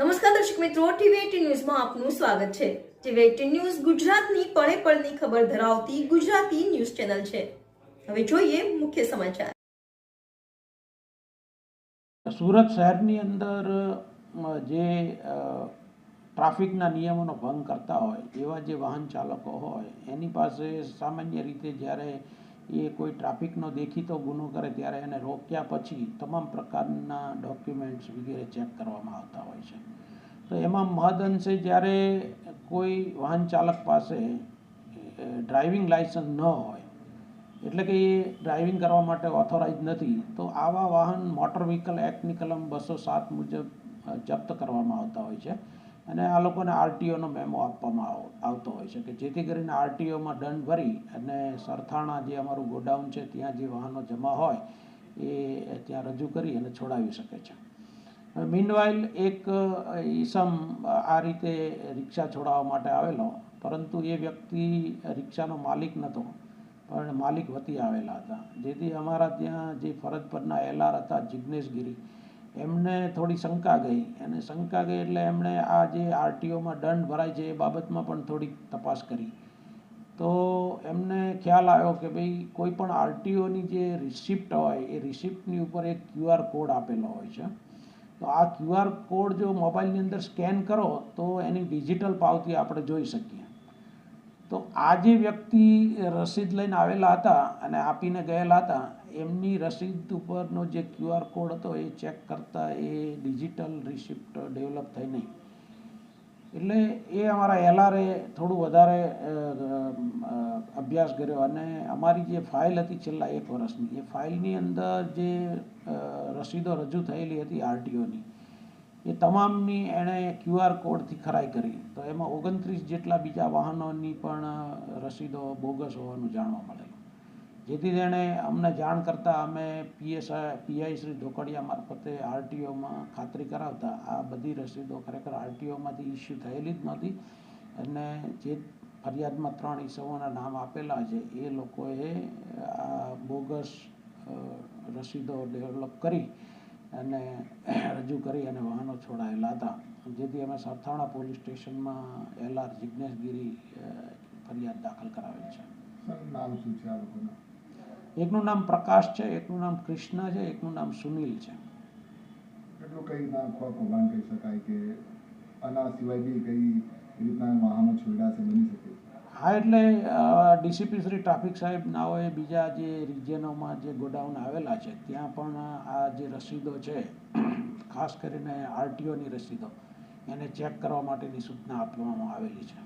નમસ્કાર દર્શક મિત્રો, ટીવી ન્યૂઝમાં આપનું સ્વાગત છે. ટીવી ન્યૂઝ ગુજરાતની પળે પળની ખબર ધરાવતી ગુજરાતી ન્યૂઝ ચેનલ છે. હવે જોઈએ મુખ્ય સમાચાર. સુરત શહેરની અંદર જે ટ્રાફિકના નિયમોનો ભંગ કરતા હોય, એવા જે વાહન ચાલકો હોય, એની પાસે સામાન્ય રીતે જ્યારે એ કોઈ ટ્રાફિકનો દેખીતો ગુનો કરે ત્યારે એને રોક્યા પછી તમામ પ્રકારના ડોક્યુમેન્ટ્સ વગેરે ચેક કરવામાં આવતા હોય છે. તો એમાં મહદઅંશે જ્યારે કોઈ વાહન ચાલક પાસે ડ્રાઇવિંગ લાઇસન્સ ન હોય, એટલે કે એ ડ્રાઇવિંગ કરવા માટે ઓથોરાઇઝ નથી, તો આવા વાહન મોટર વ્હીકલ એક્ટની કલમ બસો સાત મુજબ જપ્ત કરવામાં આવતા હોય છે. અને આ લોકોને આરટીઓનો મેમો આપવામાં આવ- આવતો હોય છે કે જેથી કરીને આરટીઓમાં દંડ ભરી અને સરથાણા જે અમારું ગોડાઉન છે, ત્યાં જે વાહનો જમા હોય, એ ત્યાં રજૂ કરી અને છોડાવી શકે છે. મીનવાઇલ એક ઈસમ આ રીતે રિક્ષા છોડાવવા માટે આવેલો, પરંતુ એ વ્યક્તિ રિક્ષાનો માલિક નહોતો પણ માલિક વતી આવેલા હતા. જેથી અમારા ત્યાં જે ફરજ પરના એલઆર હતા જિજ્ઞેશગીરી એમને થોડી શંકા ગઈ. અને શંકા ગઈ એટલે એમણે આ જે આરટીઓમાં દંડ ભરાય છે એ બાબતમાં પણ થોડીક તપાસ કરી. તો એમને ખ્યાલ આવ્યો કે ભાઈ, કોઈ પણ આરટીઓની જે રિસિપ્ટ હોય, એ રિસિપ્ટની ઉપર એક ક્યુઆર કોડ આપેલો હોય છે. તો આ ક્યુઆર કોડ જો મોબાઈલની અંદર સ્કેન કરો, તો એની ડિજિટલ પાવતી આપણે જોઈ શકીએ. તો આ જે વ્યક્તિ રસીદ લઈને આવેલા હતા અને આપીને ગયેલા હતા, એમની રસીદ ઉપરનો જે ક્યુઆર કોડ હતો એ ચેક કરતાં એ ડિજિટલ રિસિપ્ટ ડેવલપ થઈ નહીં. એટલે એ અમારા એલઆરએ થોડું વધારે અભ્યાસ કર્યો અને અમારી જે ફાઇલ હતી છેલ્લા એક વર્ષની, એ ફાઇલની અંદર જે રસીદો રજૂ થયેલી હતી આરટીઓની એ તમામની એણે ક્યુઆર કોડથી ખરાઈ કરી. તો એમાં ઓગણત્રીસ જેટલા બીજા વાહનોની પણ રસીદો બોગસ હોવાનું જાણવા મળેલું. જેથી તેણે અમને જાણ કરતાં અમે પીએસઆઈ, પીઆઈ શ્રી ઢોકડિયા મારફતે આરટીઓમાં ખાતરી કરાવતા. આ બધી રસીદો ખરેખર આરટીઓમાંથી ઇસ્યુ થયેલી જ નહોતી. અને જે ફરિયાદમાં ત્રણ ઈસવોના નામ આપેલા છે, એ લોકોએ આ બોગસ રસીદો ડેવલપ કરી અને રજૂ કરી અને વાહનો છોડાયેલા હતા. જેથી અમે સરથાણા પોલીસ સ્ટેશનમાં એલઆર જિજ્ઞેશગીરી અ, ફરિયાદ દાખલ કરાવેલ છે. નામ શું છે આ લોકોનું? એકનું નામ પ્રકાશ છે એકનું નામ કૃષ્ણ છે એકનું નામ સુનિલ છે. એટલું કઈ ના કૌભાંડ કહી શકાય કે આના સિવાય બી કઈ રીતના વાહનો છોડ્યા છે બની શકે હા, એટલે ડીસીપી શ્રી ટ્રાફિક સાહેબ નાઓએ બીજા જે રિજિયનોમાં જે ગોડાઉન આવેલા છે, ત્યાં પણ આ જે રસીદો છે, ખાસ કરીને આરટીઓની રસીદો, એને ચેક કરવા માટેની સૂચના આપવામાં આવેલી છે.